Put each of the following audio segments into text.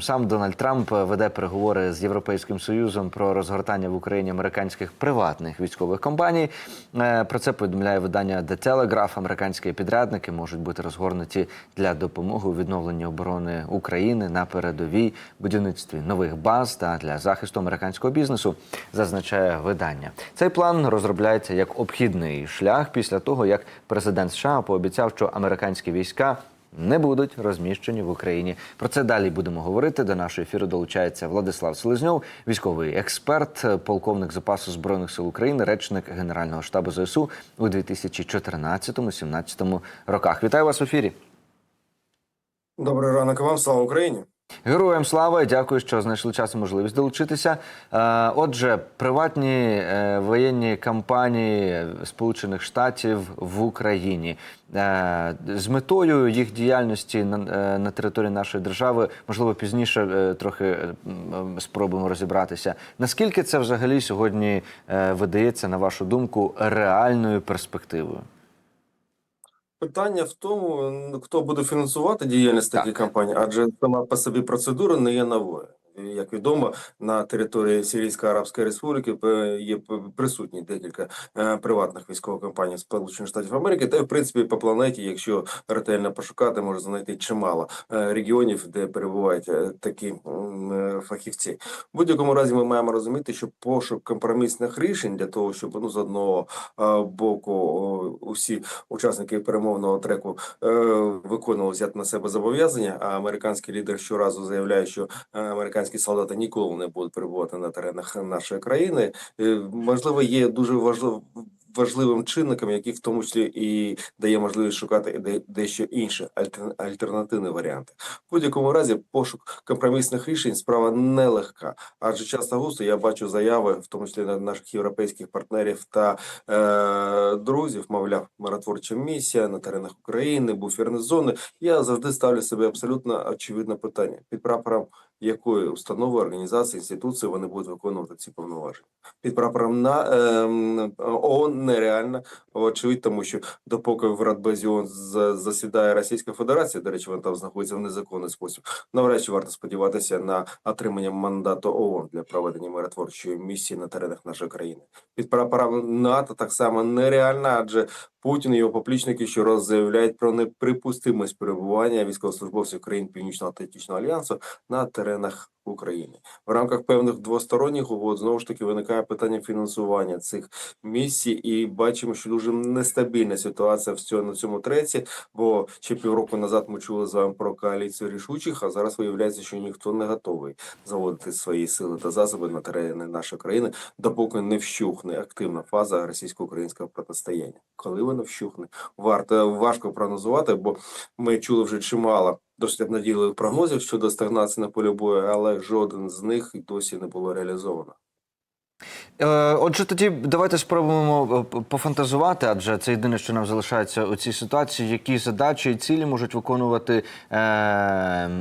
Сам Дональд Трамп веде переговори з Європейським Союзом про розгортання в Україні американських приватних військових компаній. Е, Про це повідомляє видання The Telegraph. Американські підрядники можуть бути розгорнуті для допомоги у відновленні оборони України на передовій будівництві нових баз та для захисту американського бізнесу, зазначає видання. Цей план розробляється як обхідний шлях після того, як президент США пообіцяв, що американські війська не будуть розміщені в Україні. Про це далі будемо говорити. До нашого ефіру долучається Владислав Селезньов, військовий експерт, полковник запасу збройних сил України, речник Генерального штабу ЗСУ у 2014-2017 роках. Вітаю вас в ефірі. Добрий ранок вам, слава Україні. Героям слава дякую, що знайшли час і можливість долучитися. Е, Отже, приватні е, воєнні кампанії Сполучених Штатів в Україні Е, з метою їх діяльності на, території нашої держави, можливо, пізніше трохи спробуємо розібратися. Наскільки це взагалі сьогодні видається, на вашу думку, реальною перспективою? Питання в тому, хто буде фінансувати діяльність Так. таких компаній, адже сама по собі процедура не є новою. Як відомо, на території Сирійської Арабської Республіки е, є присутні декілька е, приватних військових компаній Сполучених Штатів Америки, та в принципі по планеті, якщо ретельно пошукати, можна знайти чимало е, регіонів, де перебувають такі фахівці. В будь-якому разі ми маємо розуміти, що пошук компромісних рішень для того, щоб ну з одного боку усі учасники перемовного треку виконували взяти на себе зобов'язання. А американський лідер щоразу заявляє, що е, американські солдати ніколи не будуть перебувати на теренах нашої країни. Е, можливо, є дуже важливо. Важливим чинником, який в тому числі і дає можливість шукати де- дещо інші альтер- альтернативні варіанти. В будь-якому разі пошук компромісних рішень справа нелегка, адже часто густо я бачу заяви, в тому числі на наших європейських партнерів та е, друзів, мовляв, миротворча місія на теренах України, буферні зони. Я завжди ставлю собі абсолютно очевидне питання під прапором якої установи, організації, інституції вони будуть виконувати ці повноваження. Під прапором на ем, ООН нереально очевидь, тому що допоки в Радбезі ООН засідає Російська Федерація, до речі, вона там знаходиться в незаконний спосіб. Навряд чи варто сподіватися на отримання мандату ООН для проведення миротворчої місії на теренах нашої країни. Під прапором НАТО так само нереально, адже Путін і його поплічники щораз заявляють про неприпустимість перебування військовослужбовців країн Північно-Атлантичного альянсу на теренах теренах України. В рамках певних двосторонніх угод знову ж таки виникає питання фінансування цих місій, і бачимо, що дуже нестабільна ситуація в цьому на цьому треці. Бо ще півроку назад ми чули з вами про коаліцію рішучих, а зараз виявляється, що ніхто не готовий заводити свої сили та засоби на терени нашої країни, допоки не вщухне активна фаза російсько-українського протистояння. Коли вона вщухне, варто важко прогнозувати, бо ми чули вже чимало досить обнадійливих прогнозів щодо стагнації на полі бою, але жоден з них досі не було реалізовано. Е, Отже, тоді давайте спробуємо е, пофантазувати, адже це єдине, що нам залишається у цій ситуації. Які задачі і цілі можуть виконувати е,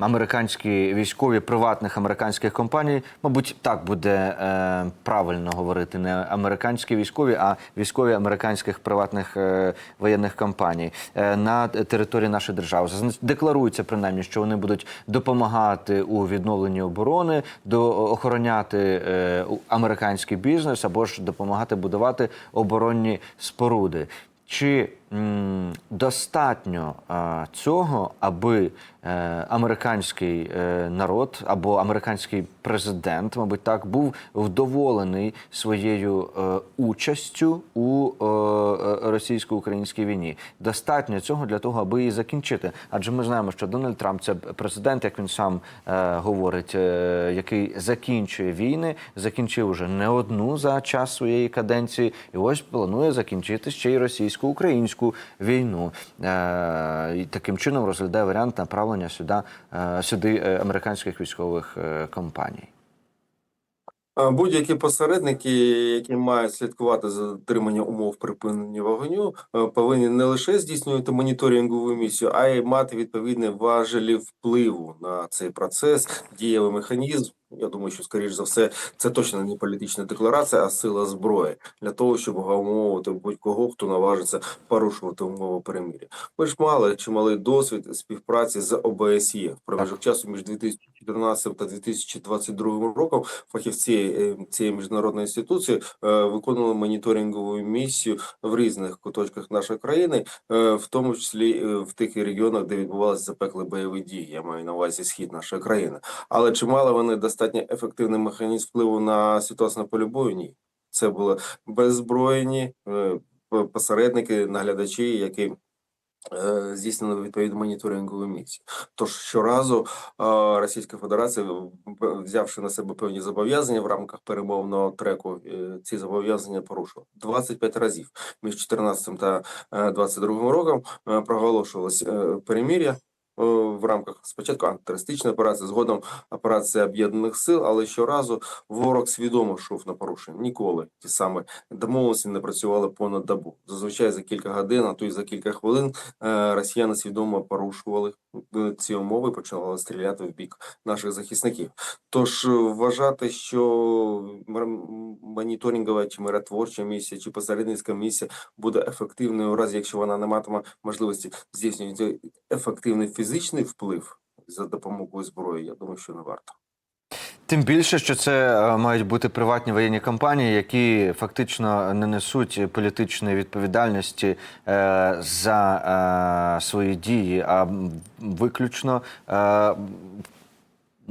американські військові приватних американських компаній? Мабуть, так буде е, правильно говорити, не американські військові, а військові американських приватних е, воєнних компаній е, на території нашої держави. Декларується принаймні, що вони будуть допомагати у відновленні оборони, до охороняти е, американський бізнес або ж допомагати будувати оборонні споруди. Чи достатньо цього, аби е, американський е, народ або американський президент, мабуть, так був вдоволений своєю е, участю у російсько-українській війні? Достатньо цього для того, аби її закінчити. Адже ми знаємо, що Дональд Трамп це президент, як він сам говорить, який закінчує війни, закінчив уже не одну за час своєї каденції, і ось планує закінчити ще й російсько-українську війну. Е, і таким чином розглядає варіант направлення сюди, е, сюди е, американських військових компаній. Будь-які посередники, які мають слідкувати за дотриманням умов припинення вогню, е, повинні не лише здійснювати моніторингову місію, а й мати відповідні важелі впливу на цей процес, дієвий механізм. Я думаю, що скоріш за все це точно не політична декларація, а сила зброї для того, щоб гамовувати будь-кого, хто наважиться порушувати умови перемир'я. Ми ж мали чималий досвід співпраці з ОБСЄ в проміжок часу між 2000 2014-2022 роком фахівці е, цієї міжнародної інституції е, виконували моніторингову місію в різних куточках нашої країни, е, в тому числі в тих регіонах, де відбувалися запекли бойові дії. Я маю на увазі схід нашої країни, але чи мали вони достатньо ефективний механізм впливу на ситуацію на полі бою? Ні, це були беззбройні посередники, наглядачі, які здійснили відповідну моніторингову місію. Тож щоразу е, Російська Федерація, взявши на себе певні зобов'язання в рамках перемовного треку, е, ці зобов'язання порушила 25 разів між 14 та е, 22 роком е, проголошувалось е, перемир'я. е, В рамках спочатку антитерористичної операції, згодом операція об'єднаних сил, але щоразу ворог свідомо йшов на порушення. Ніколи ті самі домовленості не працювали понад добу. Зазвичай за кілька годин, а то й за кілька хвилин е, росіяни свідомо порушували е, ці умови, починали стріляти в бік наших захисників. Тож е, вважати, що моніторингова чи миротворча місія, чи посередницька місія буде ефективною у разі, якщо вона не матиме можливості здійснювати ефективний фізичний вплив за допомогою зброї, я думаю, що не варто. Тим більше, що це е, мають бути приватні воєнні компанії, які фактично не несуть політичної відповідальності е, за е, свої дії, а виключно.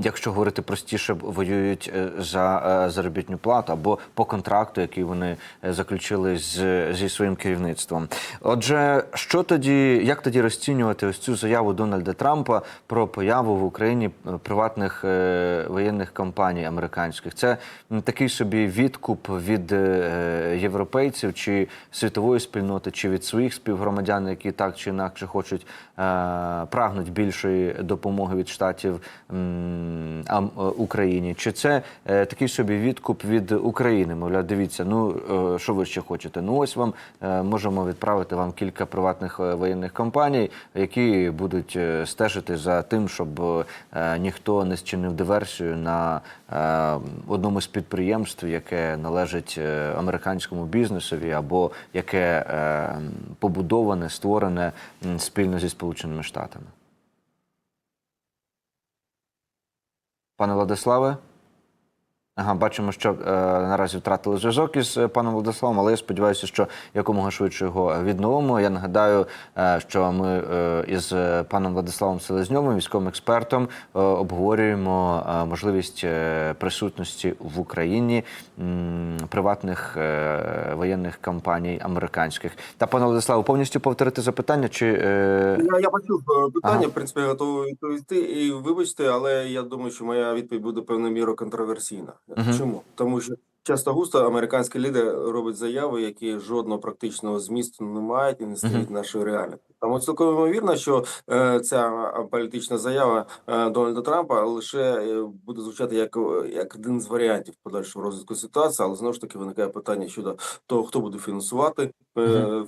Якщо говорити простіше, воюють е, за е, заробітну плату або по контракту, який вони е, заключили з зі своїм керівництвом. Отже, що тоді, як тоді розцінювати ось цю заяву Дональда Трампа про появу в Україні приватних воєнних компаній американських? Це такий собі відкуп від європейців чи світової спільноти, чи від своїх співгромадян, які так чи інакше хочуть прагнуть більшої допомоги від штатів Україні? Чи це е, такий собі відкуп від України? Мовляв, дивіться, ну е, що ви ще хочете? Ну ось вам е, можемо відправити вам кілька приватних е, воєнних компаній, які будуть е, стежити за тим, щоб е, ніхто не зчинив диверсію на е, одному з підприємств, яке належить е, американському бізнесові, або яке е, побудоване, створене спільно зі Сполученими Штатами. Пане Владиславе? Ага, бачимо, що е, наразі втратили зв'язок із е, паном Владиславом, але я сподіваюся, що якомога швидше його відновимо. Я нагадаю, е, що ми е, із е, паном Владиславом Селезньовим, військовим експертом, е, обговорюємо е, можливість е, присутності в Україні м, приватних е, воєнних компаній американських. Та пане Владиславе, повністю повторити запитання, чи е, Я, я е, питання, Ага. в принципі, готовий відповісти. І вибачте, але я думаю, що моя відповідь буде певною мірою контроверсійна. Мгм. Чому? Тому що часто густо американські лідери роблять заяви, які жодного практичного змісту не мають і не стають нашою реальністю. Тому цілком ймовірно, що е, ця політична заява е, Дональда Трампа лише е, буде звучати як, е, як один з варіантів подальшого розвитку ситуації, але знову ж таки виникає питання щодо того, хто буде фінансувати.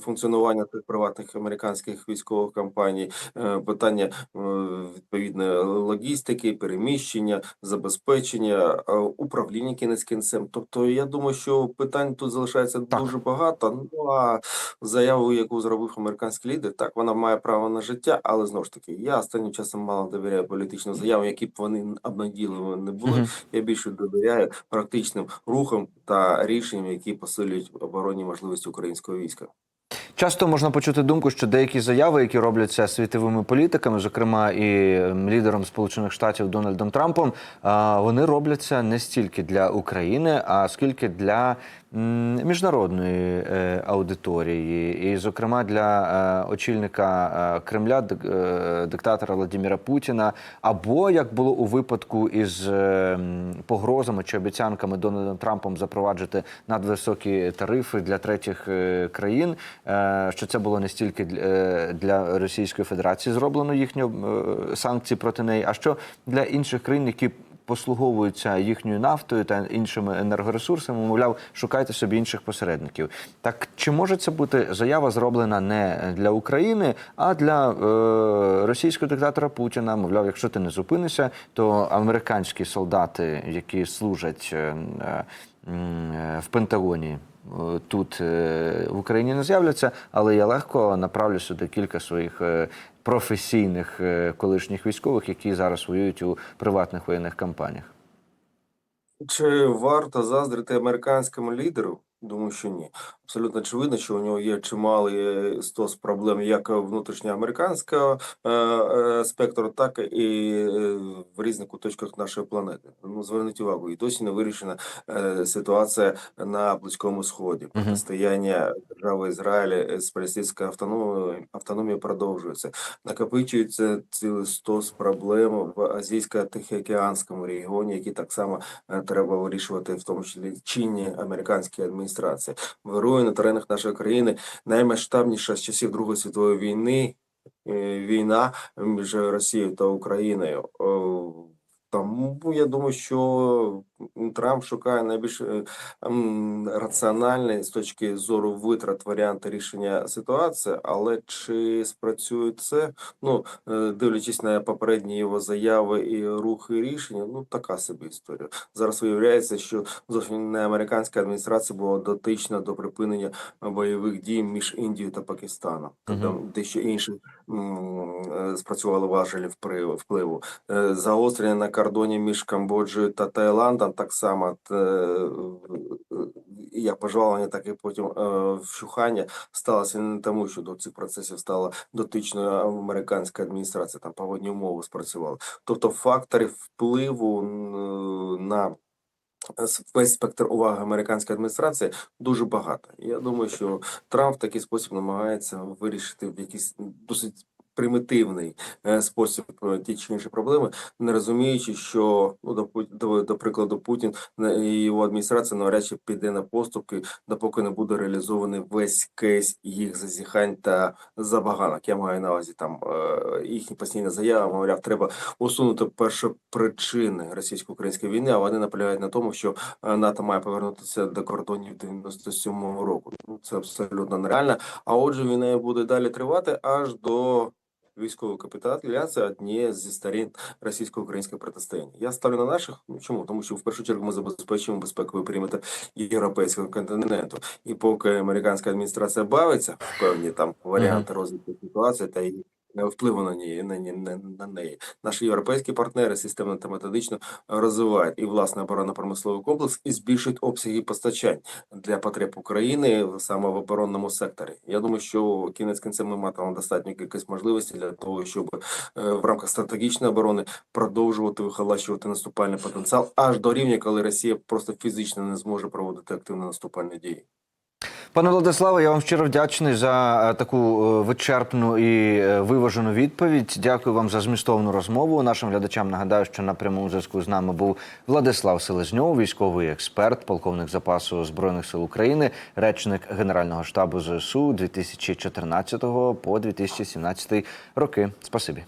Функціонування тих приватних американських військових компаній, е, питання е, відповідної логістики, переміщення, забезпечення, е, управління кінець кінцем. Тобто, я думаю, що питань тут залишається Так. дуже багато. Ну а заяву, яку зробив американський лідер, так вона має право на життя, але знову ж таки, я останнім часом мало довіряю політичним заявам, які б вони обнадійливими не були. Мгм. Я більше довіряю практичним рухам та рішенням, які посилюють оборонні можливості українського війська. Часто можна почути думку, що деякі заяви, які робляться світовими політиками, зокрема і ем, лідером Сполучених Штатів Дональдом Трампом, вони робляться не стільки для України, а скільки для міжнародної е, аудиторії, і, зокрема, для е, очільника е, Кремля, диктатора Владимира Путіна, або як було у випадку із погрозами чи обіцянками Дональдом Трампом запроваджити надвисокі тарифи для третіх країн, що це було не стільки для, Російської Федерації зроблено їхні санкції проти неї, а що для інших країн, які послуговуються їхньою нафтою та іншими енергоресурсами. Мовляв, шукайте собі інших посередників. Так чи може це бути заява зроблена не для України, а для е, російського диктатора Путіна? Мовляв, якщо ти не зупинишся, то американські солдати, які служать е, е, в Пентагоні. Е, Тут е, в Україні не з'являться, але я легко направлю сюди кілька своїх е, професійних колишніх військових, які зараз воюють у приватних воєнних кампаніях. Чи варто заздрити американському лідеру? Думаю, що ні. Абсолютно очевидно, що у нього є чималий стос проблем як внутрішньоамериканського е, е, спектру, так і е, в різних куточках нашої планети. Ну, зверніть увагу, і досі не вирішена е, ситуація на Близькому Сході. Протистояння держави Ізраїль з палестинською автономією, автономією продовжується. Накопичується цілий стос проблем в азійсько-тихоокеанському регіоні, які так само е, треба вирішувати, в тому числі чинні американські адміністрації. Вирує на теренах нашої країни наймасштабніша з часів Другої світової війни е, війна між Росією та Україною. Тому я думаю, що Трамп шукає найбільш е, раціональний з точки зору витрат варіанти рішення ситуації, але чи спрацює це? Ну, е, дивлячись на попередні його заяви і рухи рішення, ну така собі історія. Зараз виявляється, що зовсім не американська адміністрація була дотична до припинення бойових дій між Індією та Пакистаном. Тобто Мгм. дещо інші е, спрацювали важелі впливу. Е, на кордоні між Камбоджею та Таїландом так само е, е, як пожвавлення, так і потім е, вщухання сталося не тому, що до цих процесів стала дотичною американська адміністрація, там погодні умови спрацювали. Тобто факторів впливу на весь спектр уваги американської адміністрації дуже багато. Я думаю, що Трамп в такий спосіб намагається вирішити в якийсь досить примітивний е, спосіб е, ті чи інші проблеми, не розуміючи, що ну до, до, прикладу Путін і його адміністрація навряд чи піде на поступки, допоки не буде реалізований весь кейс їх зазіхань та забаганок. Я маю на увазі там е, їхні постійні заяви, мовляв, треба усунути першопричини російсько-української війни, а вони наполягають на тому, що НАТО має повернутися до кордонів 97-го року. Ну, це абсолютно нереально. А отже, війна буде далі тривати аж до військової капітуляції однієї зі сторін російсько-українського протистояння. Я ставлю на наших. Ну чому? Тому що в першу чергу ми забезпечуємо безпековий периметр європейського континенту. І поки американська адміністрація бавиться в певні там варіанти розвитку ситуації та її впливу на неї на, на, на неї, наші європейські партнери системно та методично розвивають і власне оборонно-промисловий комплекс і збільшують обсяги постачань для потреб України саме в оборонному секторі. Я думаю, що кінець кінцем ми матимемо достатньо кількість можливостей для того, щоб е, в рамках стратегічної оборони продовжувати вихолащувати наступальний потенціал аж до рівня, коли Росія просто фізично не зможе проводити активні наступальні дії. Пане Владиславе, я вам щиро вдячний за е, таку е, вичерпну і е, виважену відповідь. Дякую вам за змістовну розмову. Нашим глядачам нагадаю, що на прямому зв'язку з нами був Владислав Селезньов, військовий експерт, полковник запасу збройних сил України, речник Генерального штабу ЗСУ 2014 по 2017 роки. Спасибі.